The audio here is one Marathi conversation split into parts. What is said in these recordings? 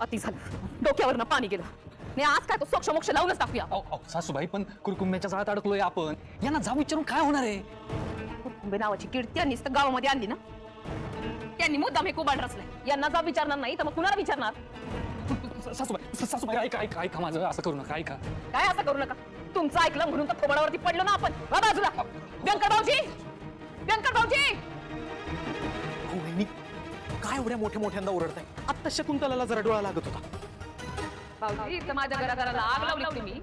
अति झालं. डोक्यावरनं पाणी गेलं. आणि आज काय तो सोक्ष मोक्ष लावूनच टाकूया अहो, अहो, सासूबाई पण कुरकुंब्याच्या जाळ्यात अडकलोय आपण. यांना जाऊ विचारून काय होणार आहे? कुटुंबे नावाची कीड त्यांनीच तर गावामध्ये आणली ना? त्यांनी मुद्दाम हे कुबाड रचलंय. यांना जा विचारणार नाही तर मग कुणाला विचारणार? सासूबाई सा- सासूबाई ऐका ऐका ऐका माझं. असं करू नका ऐका. काय असं करू नका? तुमचं ऐकलं म्हणून तर थोबाडावरती पडलो ना आपण. वा बाजूला. व्यंकट भाऊजी व्यंकट काय एवढ्या मोठ्या मोठ्यांदा ओरडताय? आत्ता शकुंतलाला जरा डोळा लागत होता. भाऊजी इथं माझ्या घराघराला आग लावली तुम्ही.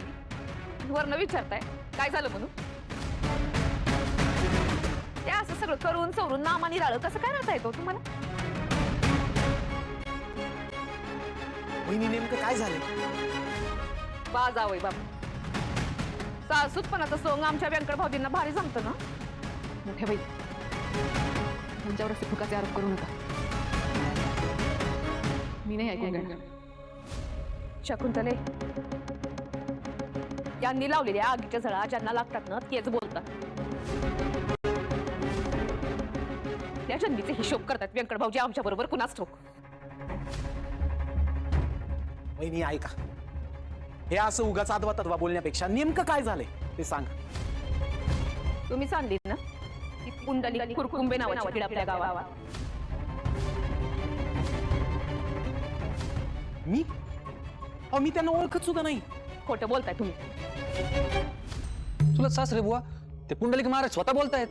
वरनं विचारताय. काय झालं म्हणून? ते असं सगळं करून चवरून नामानी राळ कसं काय राहता येतो तुम्हाला? वहिनी नेमकं काय झालं बा जावय बाबा सासूतपणाचं सोंग आमच्या व्यंकट भाऊजींना भारी जमतं ना? मोठ्या बाई त्यांच्यावर असे फुकाचे आरोप करू नका. मी नाही ऐकून घेणार. शकुंतले. यांनी लावलेल्या आगीच्या झळा ज्यांना लागतात ना तेच बोलतात. त्या जन्मीचे हिशोब करतात व्यंकट भाऊजी आमच्या बरोबर कुणाच ठोक वहिनी ऐका. हे असं उगाच आदवा तद्वा बोलण्यापेक्षा नेमकं काय झालंय? ते सांगा. तुम्ही सांगली ना की कुंडली कुरकुंबे नावाची आपल्या गावात. मी? अहो मी त्यांना ओळखत सुद्धा नाही. खोटं बोलताय तुम्ही. तुला सासरे बुवा ते पुंडलिक महाराज स्वतः बोलतायत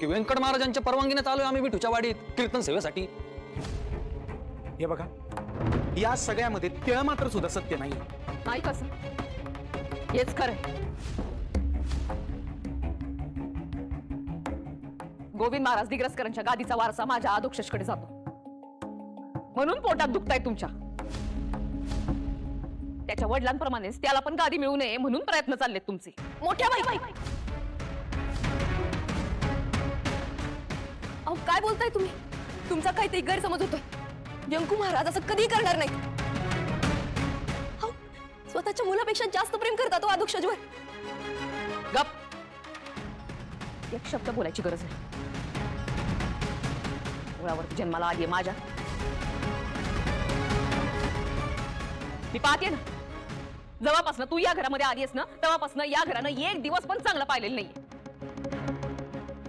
की व्यंकट महाराजांच्या परवानगीने चालू आम्ही विठूच्या वाडीत कीर्तन सेवेसाठी. हे बघा या सगळ्यामध्ये तिळ मात्र सुद्धा सत्य नाही नाही कसं? हेच खरंय. गोविंद महाराज दिग्रसकरांच्या गादीचा वारसा माझ्या आदोक्षकडे जातो. म्हणून पोटात दुखताय तुमच्या. त्याच्या वडिलांप्रमाणेच त्याला पण गादी मिळू नये म्हणून प्रयत्न चाललेत तुमचे. मोठ्या बाई अहो काय बोलताय तुम्ही? तुमचा काहीतरी गैरसमज होतोय. व्यंकू महाराज असं कधी करणार नाही अहो, स्वतःच्या मुलापेक्षा जास्त प्रेम करतात हो तो आदुक्षजवर गप. एक शब्द बोलायची गरज नाही. मुळावर जन्माला आलीये माझ्या. मी पाहते ना. जेव्हापासून तू या घरामध्ये आलीयस ना तेव्हापासून या घरानं एक दिवस पण चांगला पाहिलेला नाहीये.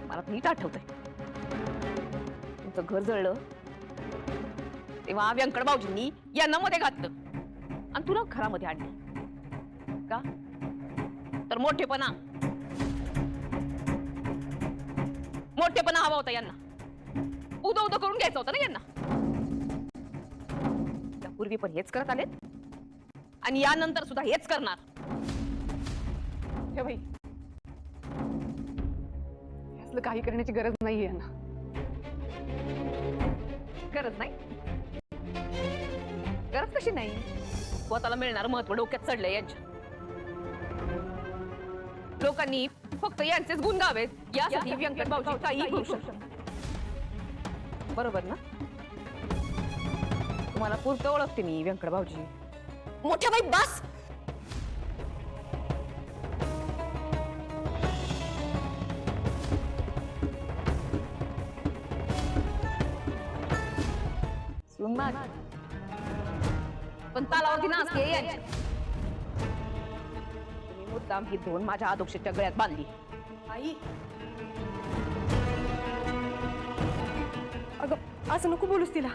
मला तर नीट आठवतंय. तुमचं घर जळलं तेव्हा व्यंकट भाऊजींनी यांना मध्ये घातलं आणि तुला घरामध्ये आणलं. का? तर मोठेपणा. मोठेपणा हवा होता यांना. उदो उदो करून घ्यायचा होता ना यांना. त्यापूर्वी पण हेच करत आलेत? आणि यानंतर सुद्धा हेच करणार. हे बाई. असलं काही करण्याची गरज नाहीये ना. गरज नाही? गरज कशी नाही? स्वतःला मिळणार महत्त्व डोक्यात चढलंय यांच्या. लोकांनी फक्त यांचेच गुण गावेत. यासाठी व्यंकट भाऊजी काही करू शकतात. बरोबर ना? तुम्हाला पुरतं ओळखते मी व्यंकट भाऊजी. मोठ्या बाई बास। पण यांची तुम्ही मुद्दाम ही धोन माझ्या आदोक्षच्या गळ्यात बांधली। आई। अगं असं नको बोलूस तिला।